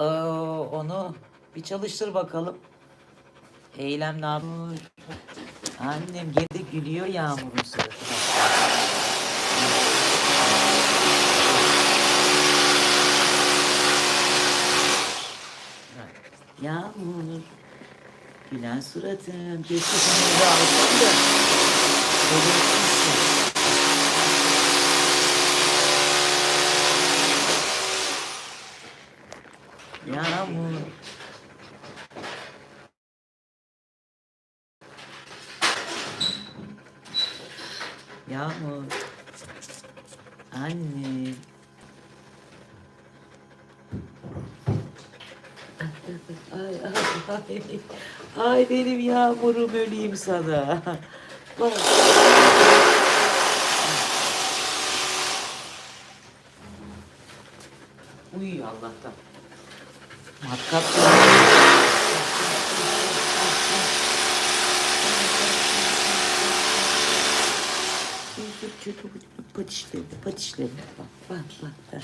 Ee, onu bir çalıştır bakalım. Eylem ne yapmış? Annem geri gülüyor yağmurun suratına. Yağmur. Gülen suratım. De alsam da. Şerefsizsin. Yağmur. Yağmur. Anne. Ay ay ay. Benim yağmurum öleyim sana. Bak. Uyuyor Allah'tan. Matkap Patişleri, patişleri. Bak, bak, bak. bak.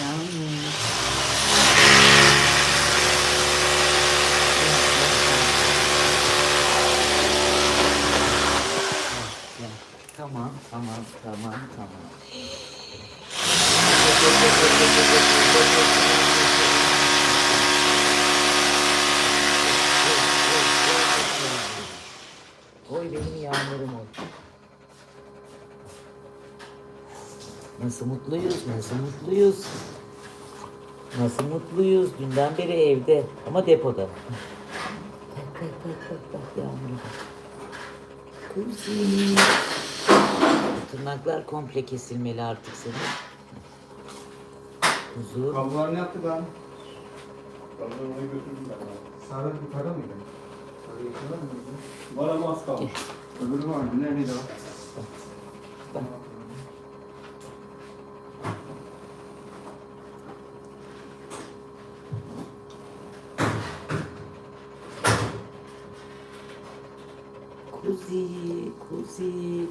Yağmur. Ya, Tamam, tamam, tamam, tamam. Oy yağmurum oldu. Nasıl mutluyuz, nasıl mutluyuz. Nasıl mutluyuz. Dünden beri evde ama depoda. Bak bak bak bak bak yağmurum. Kuzum. Tırnaklar komple kesilmeli artık senin. Kuzum. Kablolar ne yaptı ben? Kabloları oraya götürdüm ben. Saadet yukarıda mıydı? Sarı yukarıda mıydı? Var ama az kaldı. Öbürü vardı. Neredeydi o? Kuzi, kuzi,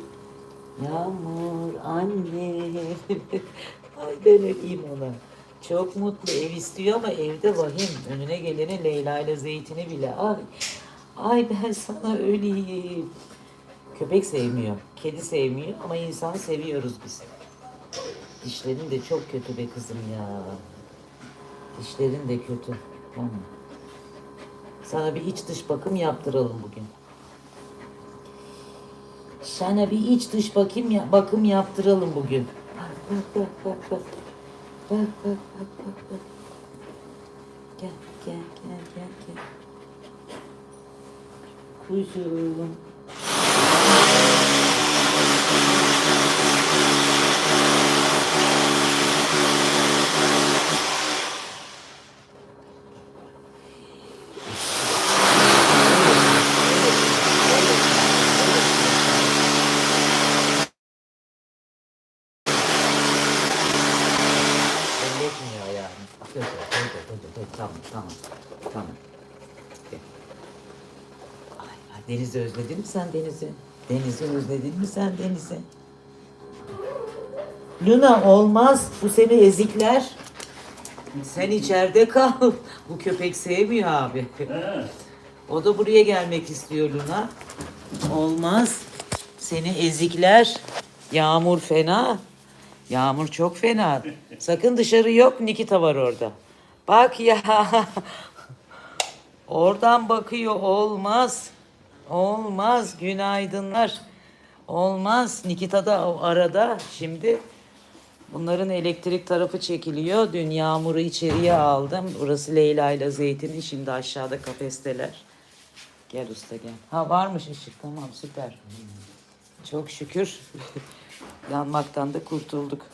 yağmur, anne. Ay ben öpeyim ona. Çok mutlu ev istiyor ama evde vahim. Önüne geleni Leyla ile Zeytin'i bile. Ay, ay ben sana öleyim. Köpek sevmiyor, kedi sevmiyor ama insan seviyoruz biz. Dişlerin de çok kötü be kızım ya. Dişlerin de kötü. Tamam. Sana bir iç dış bakım yaptıralım bugün. Sana bir iç dış bakım ya- bakım yaptıralım bugün. Gel gel gel gel gel. Kuzum. Elletmiyor yani. Dur, dur, dur, dur, dur, dur. Tamam, tamam, tamam. Gel. Ay, ay, Deniz'i özledin mi sen Deniz'i? Deniz'i özledin mi sen Deniz'i? Luna olmaz. Bu seni ezikler. Sen içeride kal. Bu köpek sevmiyor abi. O da buraya gelmek istiyor Luna. Olmaz. Seni ezikler. Yağmur fena. Yağmur çok fena. Sakın dışarı yok. Nikita var orada. Bak ya. Oradan bakıyor. Olmaz. Olmaz. Günaydınlar. Olmaz. Nikita da arada. Şimdi bunların elektrik tarafı çekiliyor. Dün Yağmur'u içeriye aldım. Burası Leyla ile Zeytin'in. Şimdi aşağıda kafesteler. Gel usta gel. Ha varmış ışık. Tamam süper. Çok şükür. Yanmaktan da kurtulduk.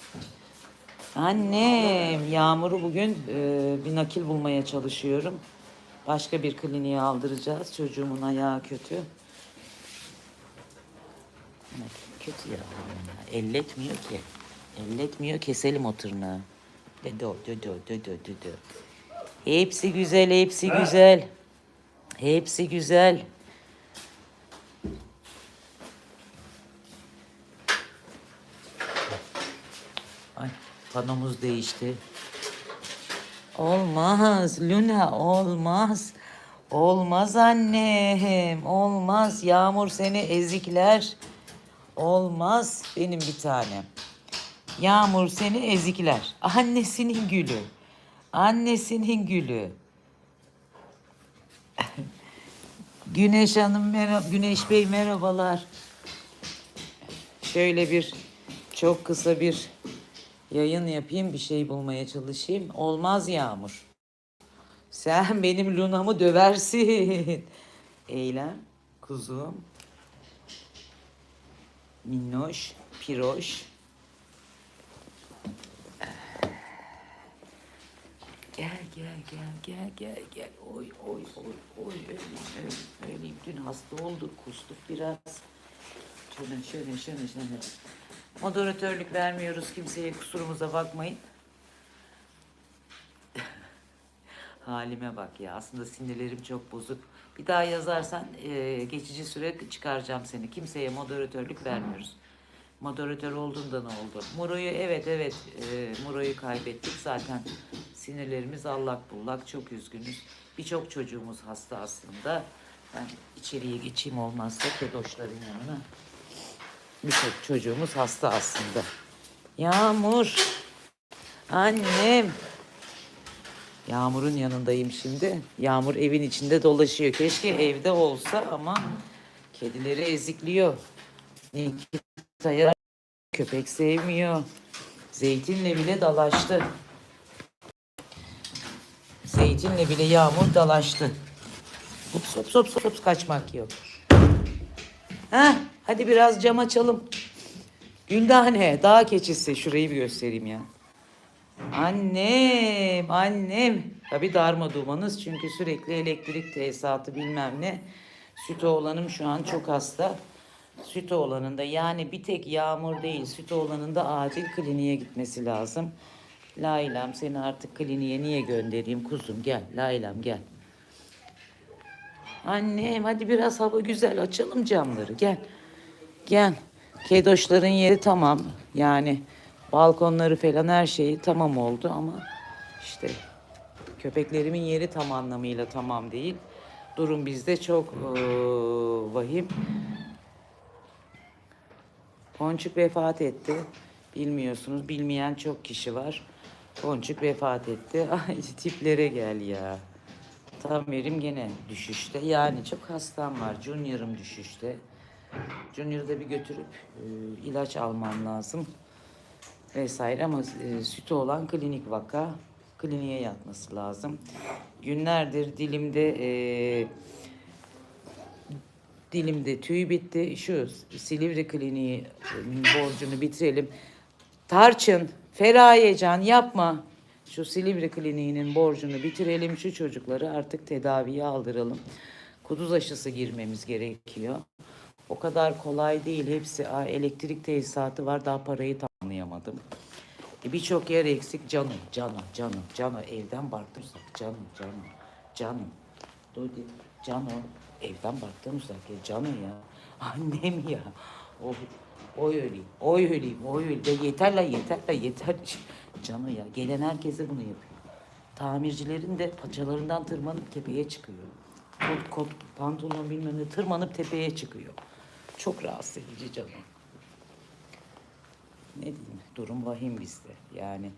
Annem, Yağmur'u bugün e, bir nakil bulmaya çalışıyorum. Başka bir kliniğe aldıracağız. Çocuğumun ayağı kötü. Evet, kötü ya. Elletmiyor ki. Elletmiyor, keselim o tırnağı. Dedo, dedo, dedo, dedo. Hepsi güzel, hepsi güzel. Hepsi güzel. Ay Panomuz değişti. Olmaz Luna olmaz. Olmaz annem. Olmaz. Yağmur seni ezikler. Olmaz benim bir tanem. Yağmur seni ezikler. Annesinin gülü. Annesinin gülü. Güneş Hanım merhaba. Güneş Bey merhabalar. Şöyle bir çok kısa bir yayın yapayım, bir şey bulmaya çalışayım. Olmaz Yağmur. Sen benim Luna'mı döversin. Eylem, kuzum. Minnoş, piroş. Gel gel gel gel gel gel. Oy oy oy oy öleyim öleyim. Dün hasta olduk kustuk biraz. Şöyle şöyle şöyle şöyle. Moderatörlük vermiyoruz kimseye kusurumuza bakmayın. Halime bak ya aslında sinirlerim çok bozuk. Bir daha yazarsan e, geçici süre çıkaracağım seni. Kimseye moderatörlük vermiyoruz. Moderatör olduğunda ne oldu? Muro'yu evet evet e, Muro'yu kaybettik zaten. Sinirlerimiz allak bullak çok üzgünüz. Birçok çocuğumuz hasta aslında. Ben içeriye geçeyim olmazsa kedoşların yanına. Birçok çocuğumuz hasta aslında. Yağmur. Annem. Yağmur'un yanındayım şimdi. Yağmur evin içinde dolaşıyor. Keşke evde olsa ama kedileri ezikliyor. Nikita'ya köpek sevmiyor. Zeytinle bile dalaştı. Zeytinle bile Yağmur dalaştı. Hops hops hops hops kaçmak yok. Heh, hadi biraz cam açalım. Güldane, dağ keçisi. Şurayı bir göstereyim ya. Annem, annem. Tabii darma dumanız çünkü sürekli elektrik tesisatı bilmem ne. Süt oğlanım şu an çok hasta. Süt oğlanında yani bir tek yağmur değil süt oğlanında acil kliniğe gitmesi lazım. Layla'm seni artık kliniğe niye göndereyim kuzum gel Layla'm gel. Annem hadi biraz hava güzel açalım camları gel. Gel. Kedoşların yeri tamam. Yani balkonları falan her şeyi tamam oldu ama işte köpeklerimin yeri tam anlamıyla tamam değil. Durum bizde çok eee, vahim. Ponçuk vefat etti. Bilmiyorsunuz. Bilmeyen çok kişi var. Ponçuk vefat etti. Ay tiplere gel ya. Tamerim gene düşüşte. Yani çok hastam var. Junior'ım düşüşte. Junior'ı da bir götürüp e, ilaç almam lazım. Vesaire ama e, sütü olan klinik vaka. Kliniğe yatması lazım. Günlerdir dilimde e, dilimde tüy bitti. Şu Silivri kliniği borcunu bitirelim. Tarçın, Ferayecan yapma. Şu Silivri kliniğinin borcunu bitirelim. Şu çocukları artık tedaviye aldıralım. Kuduz aşısı girmemiz gerekiyor. O kadar kolay değil. Hepsi elektrik tesisatı var. Daha parayı tamamlayamadım. E, Birçok yer eksik. Canım, canım, canım, canım. Evden baktım uzak. Canım, canım, canım. Dodi, canım. Evden baktım uzak. Ya, canım ya. Annem ya. O, oy öleyim, oy öleyim, oy öleyim. Yeter la yeter la yeter. Canım ya. Gelen herkese bunu yapıyor. Tamircilerin de paçalarından tırmanıp tepeye çıkıyor. Kot, kot, pantolon bilmem ne tırmanıp tepeye çıkıyor. Çok rahatsız edici canım ne diyeyim durum vahim bizde. Yani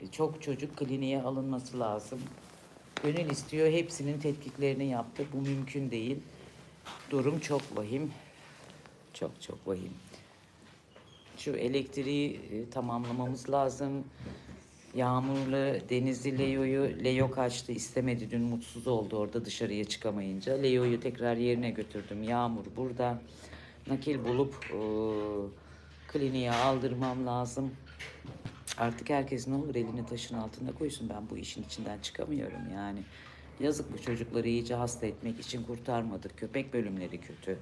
e, çok çocuk kliniğe alınması lazım. Gönül istiyor hepsinin tetkiklerini yaptı. Bu mümkün değil. Durum çok vahim. Çok çok vahim. Şu elektriği e, tamamlamamız lazım. Yağmurlu Denizli Leo'yu Leo kaçtı istemedi dün mutsuz oldu orada dışarıya çıkamayınca. Leo'yu tekrar yerine götürdüm. Yağmur burada. Nakil bulup e, kliniğe aldırmam lazım. Artık herkes ne olur elini taşın altına koysun. Ben bu işin içinden çıkamıyorum yani. Yazık bu çocukları iyice hasta etmek için kurtarmadık. Köpek bölümleri kötü.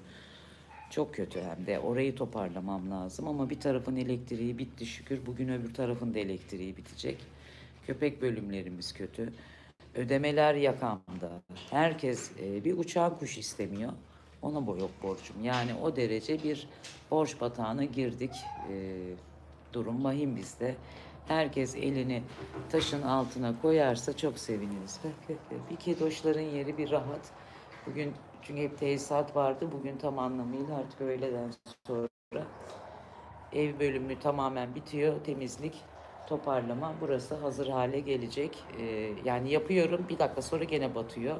Çok kötü hem de. Orayı toparlamam lazım ama bir tarafın elektriği bitti şükür. Bugün öbür tarafın da elektriği bitecek. Köpek bölümlerimiz kötü. Ödemeler yakamda. Herkes e, bir uçağın kuş istemiyor. Ona bu yok borcum. Yani o derece bir borç batağına girdik. E, durum vahim bizde. herkes elini taşın altına koyarsa çok seviniriz. Bak, bak, bak. Bir kedoşların yeri bir rahat. Bugün çünkü hep tesisat vardı. Bugün tam anlamıyla artık öğleden sonra ev bölümü tamamen bitiyor. Temizlik, toparlama. Burası hazır hale gelecek. Ee, yani yapıyorum. Bir dakika sonra gene batıyor.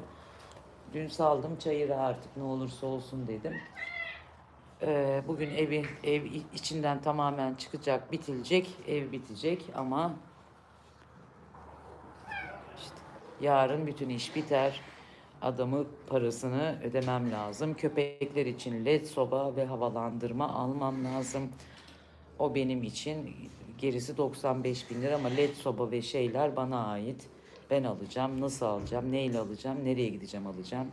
Dün saldım çayırı artık ne olursa olsun dedim. Ee, bugün evi ev içinden tamamen çıkacak, bitilecek, ev bitecek ama işte yarın bütün iş biter. Adamı parasını ödemem lazım. Köpekler için led soba ve havalandırma almam lazım. O benim için. Gerisi 95 bin lira ama led soba ve şeyler bana ait. Ben alacağım. Nasıl alacağım? Neyle alacağım? Nereye gideceğim alacağım?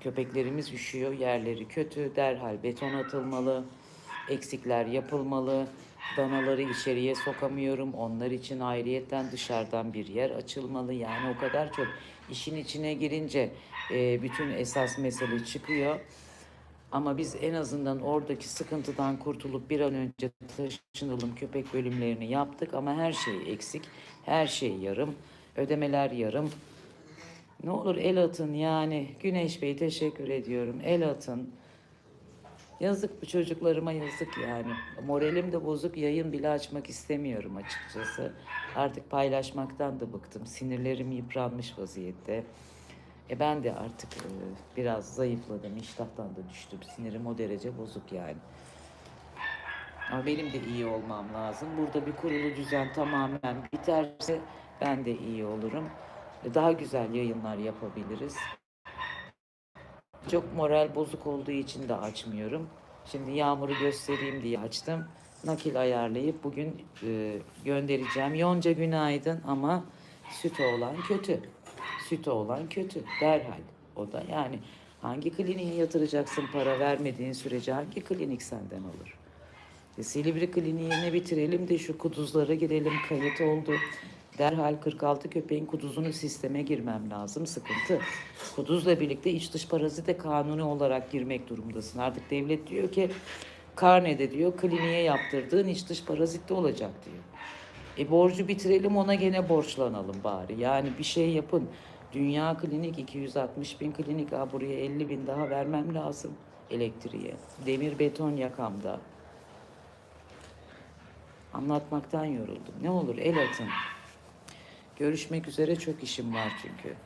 Köpeklerimiz üşüyor, yerleri kötü, derhal beton atılmalı, eksikler yapılmalı, danaları içeriye sokamıyorum, onlar için ayrıyetten dışarıdan bir yer açılmalı. Yani o kadar çok işin içine girince e, bütün esas mesele çıkıyor. Ama biz en azından oradaki sıkıntıdan kurtulup bir an önce taşınalım köpek bölümlerini yaptık ama her şey eksik, her şey yarım, ödemeler yarım. Ne olur el atın yani. Güneş Bey teşekkür ediyorum. El atın. Yazık bu çocuklarıma yazık yani. Moralim de bozuk yayın bile açmak istemiyorum açıkçası. Artık paylaşmaktan da bıktım. Sinirlerim yıpranmış vaziyette. E ben de artık e, biraz zayıfladım. İştahtan da düştüm. Sinirim o derece bozuk yani. Ama benim de iyi olmam lazım. Burada bir kurulu düzen tamamen biterse ben de iyi olurum. Daha güzel yayınlar yapabiliriz. Çok moral bozuk olduğu için de açmıyorum. Şimdi yağmuru göstereyim diye açtım. Nakil ayarlayıp bugün e, göndereceğim. Yonca günaydın ama süt olan kötü. Süt olan kötü derhal. O da yani hangi kliniğe yatıracaksın para vermediğin sürece hangi klinik senden alır? E, Silivri kliniğini bitirelim de şu kuduzlara girelim. Kayıt oldu. Derhal 46 köpeğin kuduzunu sisteme girmem lazım. Sıkıntı. Kuduzla birlikte iç dış parazite kanuni olarak girmek durumdasın. Artık devlet diyor ki karnede diyor kliniğe yaptırdığın iç dış parazitte olacak diyor. E borcu bitirelim ona gene borçlanalım bari. Yani bir şey yapın. Dünya klinik 260 bin klinik. Ha buraya 50 bin daha vermem lazım elektriğe. Demir beton yakamda. Anlatmaktan yoruldum. Ne olur el atın. Görüşmek üzere çok işim var çünkü.